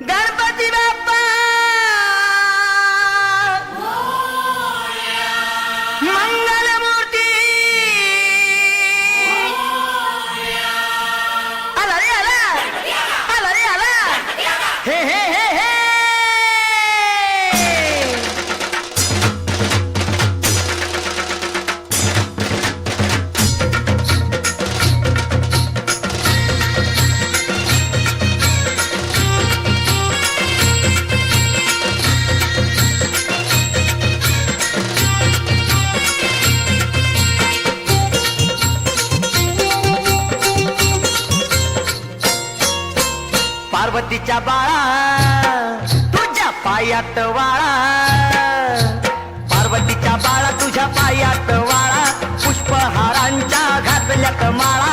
Ganpati Bappa मारुतीच्या बाळा तुझ्या पायात वाळा. पार्वतीच्या बाळा तुझ्या पायात वाळा. पुष्पहारांच्या घातल्यात माळा.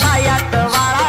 पायात वाळा